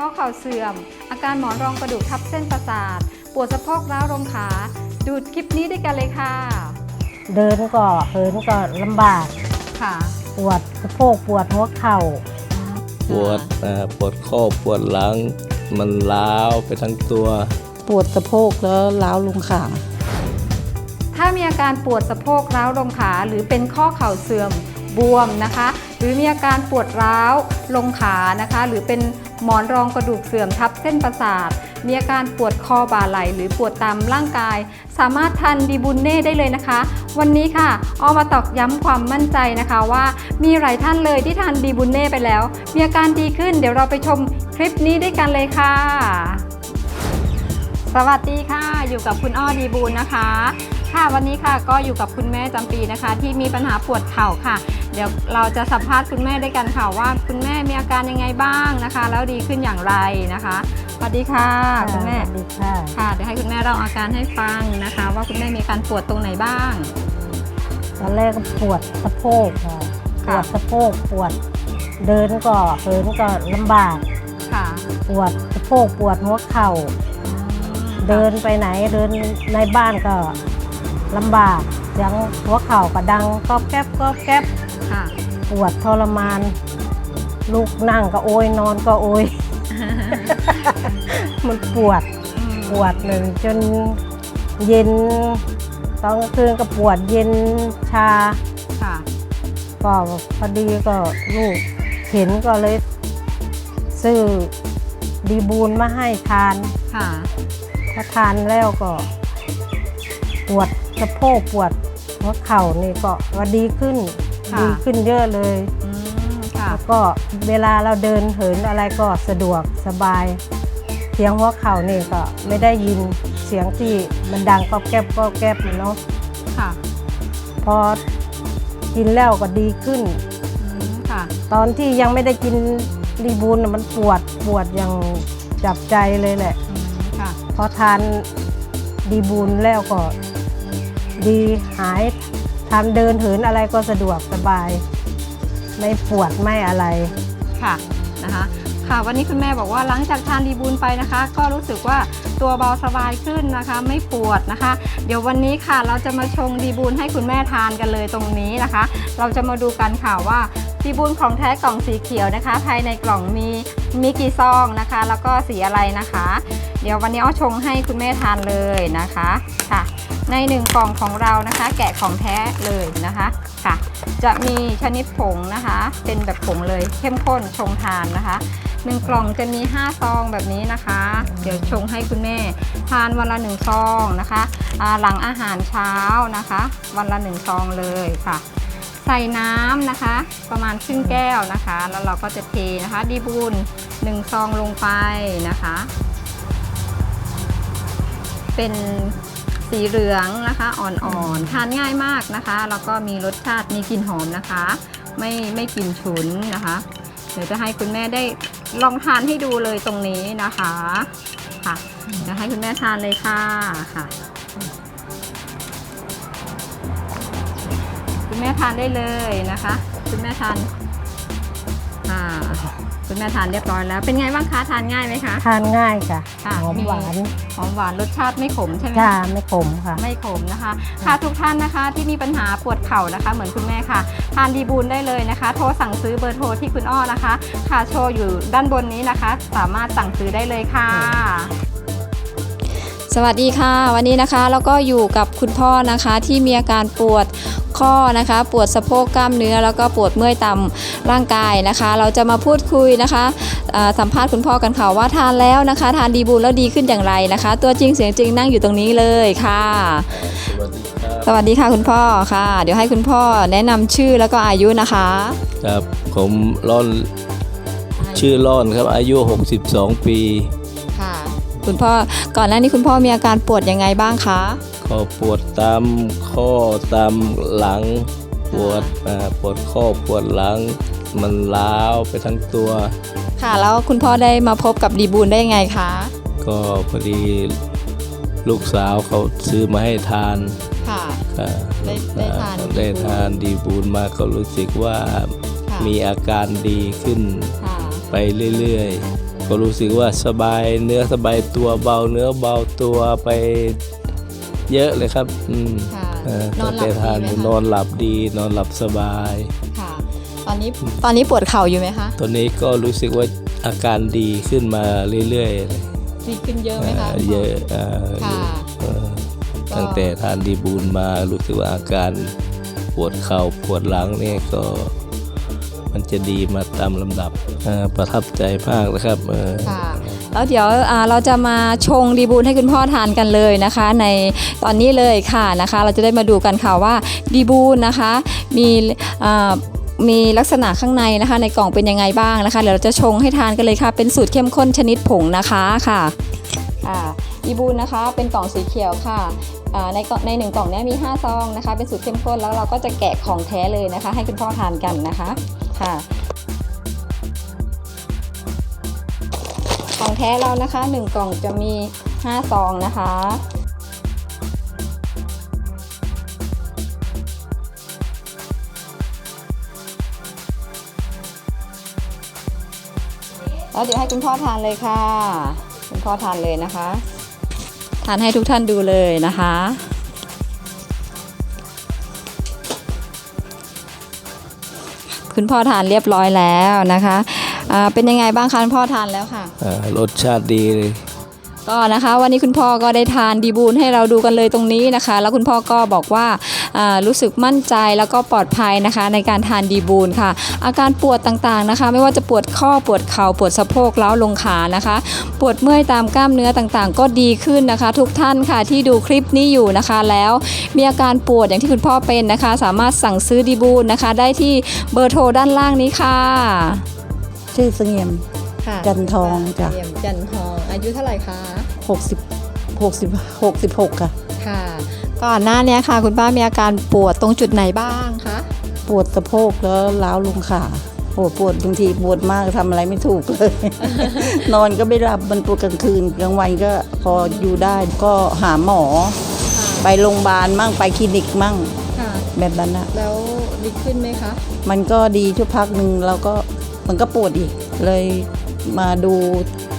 ข้อเข่าเสื่อม อาการหมอนรองกระดูกทับเส้นประสาท ปวดสะโพกร้าวลงขา ดูคลิปนี้ด้วยกันเลยค่ะ เดินก็เหินก็ลำบาก ค่ะ ปวดสะโพกปวดหัวเข่า ปวดอ่าปวดข้อปวดหลัง มันล้าวไปทั้งตัว ปวดสะโพกแล้วล้าวลงขาถ้ามีอาการปวดสะโพกร้าวลงขาหรือเป็นข้อเข่าเสื่อมบวมนะคะ หรือมีอาการปวดร้าวลงขานะคะ หรือเป็น หมอนรองกระดูกเสื่อมทับเส้นประสาท มีอาการปวดคอบ่าไหล่หรือปวดตามร่างกาย สามารถทานดีบุญเน่ได้เลยนะคะ วันนี้ค่ะออมาตอกย้ำความมั่นใจนะคะว่า มีหลายท่านเลยที่ทานดีบุญเน่ไปแล้ว มีอาการดีขึ้น เดี๋ยวเราไปชมคลิปนี้ด้วยกันเลยค่ะ สวัสดีค่ะ อยู่กับคุณอ้อดีบูลนะคะค่ะวันนี้ค่ะก็อยู่กับคุณแม่จำปีนะคะ ที่มีปัญหาปวดเข่าค่ะ เดี๋ยวเราจะสัมภาษณ์คุณแม่ด้วยกันค่ะว่าคุณแม่มีอาการยังไงบ้างนะคะ แล้วดีขึ้นอย่างไรนะคะสวัสดีค่ะคุณแม่สวัสดีค่ะค่ะเดี๋ยวให้คุณแม่เล่าอาการให้ฟังนะคะ ว่าคุณแม่มีอาการปวดตรงไหนบ้างตอนแรกก็ปวดสะโพกค่ะปค่ะวดสะโพกปวดเดินก็เหินก็ลำบากค่ะ ปวดสะโพกปวดหัวเข่า เดินไปไหนเดินในบ้านก็ลำบากเสียงหัวเข่าก็ดังก็แก๊บก็แก๊บค่ะ ปวดทรมานลูกนั่งก็โอยนอนก็โอย มันปวดปวดหนึ่งจนเย็นตอนกลางคืนก็ปวดเย็นชาค่ะก็พอดีก็ลูกเห็นก็เลย ซื้อดีบูนมาให้ทานค่ะพอทานแล้วก็ ปวดสะโพกปวดหัวเข่านี่ก็ว่าดีขึ้นค่ะ ดีขึ้นเยอะเลยอืมค่ะแล้วก็เวลาเราเดินเหินอะไรก็สะดวกสบาย เสียงหัวเข่านี่ก็ไม่ได้ยินเสียงที่มันดังก็แก๊บก็แก๊บเนาะค่ะพอกินแล้วก็ดีขึ้น อืมค่ะตอนที่ยังไม่ได้กินดีบูลน่ะมันปวดปวดอย่างจับใจเลยแหละ อืมค่ะ พอทานดีบูลแล้วก็ดีหาย ทำเดินเหินอะไรก็สะดวกสบาย ไม่ปวดไม่อะไร ค่ะนะคะค่ะวันนี้คุณแม่บอกว่าหลังจากทานดีบูลไปนะคะ ก็รู้สึกว่าตัวเบาสบายขึ้นนะคะ ไม่ปวดนะคะ เดี๋ยววันนี้ค่ะเราจะมาชงดีบูลให้คุณแม่ทานกันเลยตรงนี้นะคะ เราจะมาดูกันค่ะว่าดีบูลของแท้กล่องสีเขียวนะคะ ภายในกล่องมีมีกี่ซองนะคะ แล้วก็สีอะไรนะคะ เดี๋ยววันนี้อ้อชงให้คุณแม่ทานเลยนะคะค่ะ ในหนึ่งกล่องของเรานะคะ แกะของแท้เลยนะคะค่ะ จะมีชนิดผงนะคะ เป็นแบบผงเลยเข้มข้นชงทานนะคะหนึ่งกล่องจะมี 5 ซองแบบนี้นะคะ เดี๋ยวชงให้คุณแม่ทานวันละ 1 ซองนะคะหลังอาหารเช้านะคะ วันละ 1 ซองเลยค่ะ ใส่น้ำนะคะ ประมาณครึ่งแก้วนะคะ แล้วเราก็จะเทนะคะ ดีบุญ1 ซองลงไปนะคะ เป็น สีเหลืองนะคะอ่อนๆทานง่ายมากนะคะ แล้วก็มีรสชาติมีกลิ่นหอมนะคะ ไม่ไม่กลิ่นฉุนนะคะ เดี๋ยวจะให้คุณแม่ได้ลองทานให้ดูเลยตรงนี้นะคะค่ะเดี๋ยวให้คุณแม่ทานเลยค่ะค่ะ คุณแม่ทานได้เลยนะคะ คุณแม่ทานอ่า คุณแม่ทานเรียบร้อยแล้ว เป็นไงบ้างคะทานง่ายไหมคะ ทานง่ายค่ะค่ะหอมมีหวานหอมหวานรสชาติไม่ขมใช่ไหมจ้าคะ ไม่ขมค่ะ ไม่ขมนะคะ ค่ะทุกท่านนะคะที่มีปัญหาปวดเข่านะคะ เหมือนคุณแม่ค่ะ ทานดีบูลได้เลยนะคะ โทรสั่งซื้อเบอร์โทรที่คุณอ้อนะคะ ค่ะโชว์อยู่ด้านบนนี้นะคะ สามารถสั่งซื้อได้เลยค่ะ สวัสดีค่ะ วันนี้นะคะแล้วก็อยู่กับคุณพ่อนะคะที่มีอาการปวดข้อนะคะ ปวดสะโพกกล้ามเนื้อแล้วก็ปวดเมื่อยตามร่างกายนะคะ เราจะมาพูดคุยนะคะอ่าสัมภาษณ์คุณพ่อกันค่ะว่าทานแล้วนะคะ ทานดีบูลแล้วดีขึ้นอย่างไรนะคะ ตัวจริงเสียงจริงนั่งอยู่ตรงนี้เลยค่ะ สวัสดีครับสวัสดีค่ะคุณพ่อค่ะ เดี๋ยวให้คุณพ่อแนะนำชื่อแล้วก็อายุนะคะครับผมร่อนชื่อร่อนครับอายุ 62 ปี ค่ะคุณพ่อก่อนหน้านี้คุณพ่อมีอาการปวดยังไงบ้างคะก็ปวดตามข้อตามหลัง ปวดอ่าปวดข้อปวดหลัง มันล้าวไปทั้งตัว ค่ะแล้วคุณพ่อได้มาพบกับดีบูลได้ยังไงคะก็พอดีลูกสาวเขาซื้อมาให้ทานค่ะอ่าได้ได้ทานได้ทานดีบูลมาก็รู้สึกว่าค่ะมีอาการดีขึ้นค่ะไปเรื่อย ก็รู้สึกว่าสบายเนื้อสบายตัวเบาเนื้อเบาตัวไปเยอะเลยครับอืมค่ะเออนอนหลับตั้งแต่ทานดีไหมคะนอนหลับดีนอนหลับสบายค่ะตอนนี้ตอนนี้ปวดเข่าอยู่ไหมคะตอนนี้ก็รู้สึกว่าอาการดีขึ้นมาเรื่อยๆเลยดีขึ้นเยอะไหมคะเอ่อเยอะเอ่อค่ะเอ่อก็ตั้งแต่ทานดีบูลมารู้สึกว่าอาการปวดเข่าปวดหลังเนี่ยก็ มันจะดีมาตามลำดับประทับใจมากนะครับค่ะแล้วเดี๋ยวเราจะมาชงดีบูนให้คุณพ่อทานกันเลยนะคะ ในตอนนี้เลยค่ะนะคะ เราจะได้มาดูกันค่ะว่าดีบูนนะคะ มีมีลักษณะข้างในนะคะ ในกล่องเป็นยังไงบ้างนะคะเดี๋ยวเราจะชงให้ทานกันเลยค่ะ เป็นสูตรเข้มข้นชนิดผงนะคะค่ะดีบูนนะคะเป็นกล่องสีเขียวค่ะในในหนึ่งกล่องนี้มี 5 ซองนะคะ เป็นสูตรเข้มข้นแล้วเราก็จะแกะของแท้เลยนะคะ ให้คุณพ่อทานกันนะคะ ค่ะ ของแท้เรานะคะ 1 กล่องจะมี 5 ซองนะคะแล้วเดี๋ยวให้คุณพ่อทานเลยค่ะ คุณพ่อทานเลยนะคะ ทานให้ทุกท่านดูเลยนะคะ คุณพ่อทานเรียบร้อยแล้วนะคะ เป็นยังไงบ้างคะคุณพ่อทานแล้วค่ะ รสชาติดีเลย ก็นะคะวันนี้คุณพ่อก็ได้ทานดีบูนให้เราดูกันเลยตรงนี้นะคะ แล้วคุณพ่อก็บอกว่ารู้สึกมั่นใจแล้วก็ปลอดภัยนะคะ ในการทานดีบูนค่ะ อาการปวดต่างๆนะคะ ไม่ว่าจะปวดข้อปวดเข่าปวดสะโพกเล้าลงขานะคะ ปวดเมื่อยตามกล้ามเนื้อต่างๆ ก็ดีขึ้นนะคะ ทุกท่านค่ะที่ดูคลิปนี้อยู่นะคะแล้ว มีอาการปวดอย่างที่คุณพ่อเป็นนะคะ สามารถสั่งซื้อดีบูนนะคะ ได้ที่เบอร์โทรด้านล่างนี้ค่ะชื่อเสงี่ยม ค่ะจันทองจ้ะเยี่ยมจันทองอายุเท่าไหร่คะ60 60 66 ค่ะ ค่ะ ก่อนหน้านี้ค่ะ คุณป้ามีอาการปวดตรงจุดไหนบ้างคะปวดสะโพกแล้วล้าวลงขาโอ้ปวดบางทีปวดมากทำอะไรไม่ถูกเลย นอนก็ไม่หลับมันปวดกลางคืนกลางวันก็พออยู่ได้ก็หาหมอ ไปโรงพยาบาลมั่งไปคลินิกมั่งค่ะแบบนั้นนะแล้วดีขึ้นไหมคะ มันก็ดีชั่วพักหนึ่งแล้วก็มันก็ปวดอีกเลย มาดู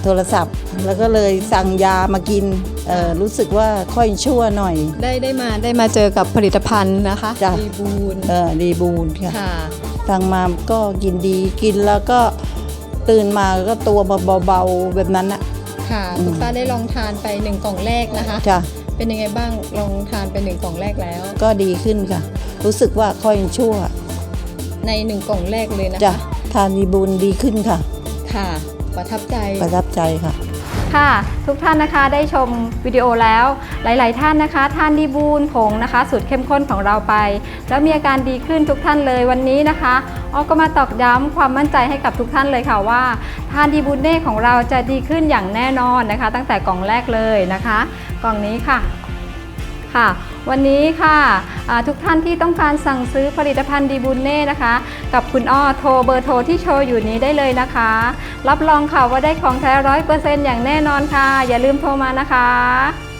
โทรศัพท์ แล้วก็เลยสั่งยามากินเอ่อรู้สึกว่าค่อยชั่วหน่อย ได้ได้มาได้มาเจอกับผลิตภัณฑ์นะคะจ้ะดีบูนเออดีบูนค่ะค่ะสั่งมาก็กินดีกินแล้วก็ตื่นมาก็ตัวเบาๆแบบนั้นอะค่ะอืมคุณป้าได้ลองทานไปหนึ่งกล่องแรกนะคะจ้ะเป็นยังไงบ้างลองทานไปหนึ่งกล่องแรกแล้ว ก็ดีขึ้นค่ะ รู้สึกว่าค่อยชั่ว ในหนึ่งกล่องแรกเลยนะจ้ะคะทานดีบูนดีขึ้นค่ะ ค่ะ ประทับใจ ประทับใจค่ะ ค่ะ ทุกท่านนะคะได้ชมวิดีโอแล้ว หลาย ๆ ท่านนะคะทานดีบูนผงนะคะสูตรเข้มข้นของเราไป แล้วมีอาการดีขึ้นทุกท่านเลยวันนี้นะคะออก็มาตอกย้ำความมั่นใจให้กับทุกท่านเลยค่ะว่าทานดีบูนเน่ของเราจะดีขึ้นอย่างแน่นอนนะคะ ตั้งแต่กล่องแรกเลยนะคะ กล่องนี้ค่ะ ค่ะ วันนี้ค่ะทุกท่านที่ต้องการสั่งซื้อผลิตภัณฑ์ดีบุญเน่นะคะ กับคุณอ้อโทรเบอร์โทรที่โชว์อยู่นี้ได้เลยนะคะ รับรองค่ะว่าได้ของแท้ร้อยเปอร์เซ็นต์อย่างแน่นอนค่ะ อย่าลืมโทรมานะคะ